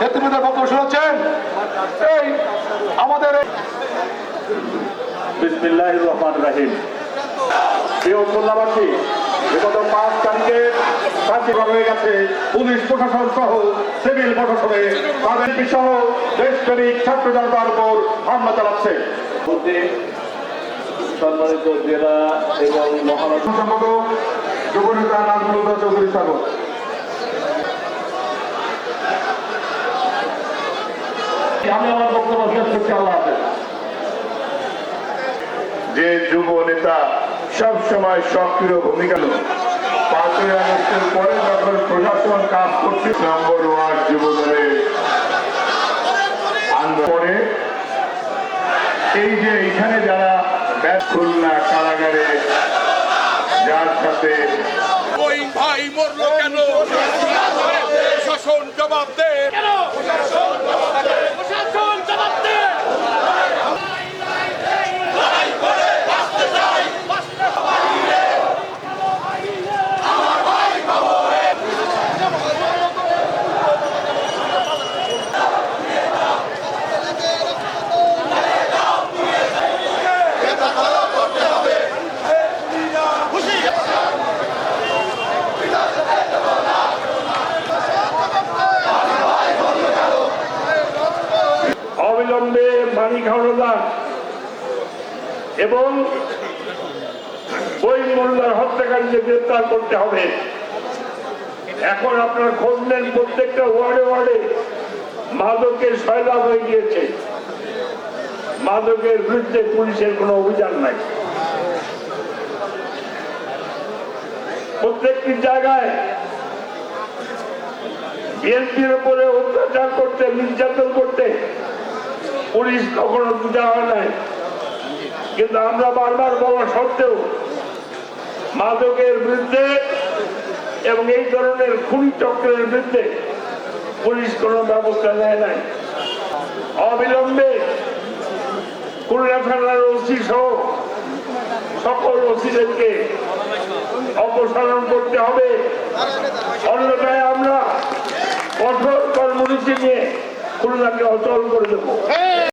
নেতৃবৃন্দের বক্তব্য শুনেছেন? এই আমাদের বিসমিল্লাহ রহমান রাহিম। প্রিয় খুলনাবাসী বিগত পাঁচ তারিখে কার্যকর হয়ে গেছে। পুলিশ প্রশাসন সহ সিভিল প্রশাসনে তাদের সহ দেশপ্রেমিক ছাত্র জনতার উপর হামলা চালাচ্ছে। সম্মানিত জেলা এবং মহানগর সম্পাদক যুবনেতা নাজমুল চৌধুরী স্বাগত। আমি আমার বক্তব্য শেষ করছি আল্লাহ যে যুব নেতা সব সময় সক্রিয় ভূমিকা। পাঁচই আগস্টের পরে যখন প্রশাসন কাজ করছে নম্বর ওয়ার্ড যুবদলের আন্দোলন করে। এই যে এখানে যারা খুলনা কারাগারে যার সাথে ওই ভাই মরলো কেন? প্রশাসন জবাব দে। প্রশাসন অবিলম্বে মানিক হাওলাদার এবং ওই মোল্লার হত্যাকারীকে গ্রেপ্তার করতে হবে। এখন আপনার খোঁজ নেন প্রত্যেকটা ওয়ার্ডে ওয়ার্ডে মাদকের সয়লাভ হয়ে গিয়েছে। মাদকের বিরুদ্ধে পুলিশের কোনো অভিযান নাই। প্রত্যেকটি জায়গায় বিএনপির উপরে অত্যাচার করতে, নির্যাতন করতে পুলিশ কখনো বুঝা হয় নাই। কিন্তু আমরা বারবার বলা সত্ত্বেও মাদকের বিরুদ্ধে এবং এই ধরনের খুনি চক্রের বিরুদ্ধে পুলিশ কোনো ব্যবস্থা নেয় নাই। অবিলম্বে খুলনা থানার ওসি সহ সকল ওসিদেরকে অপসারণ করতে হবে। অন্যথায় আমরা কঠোর কর্মসূচি নিয়ে খুলনাকে অচল করে দেবো।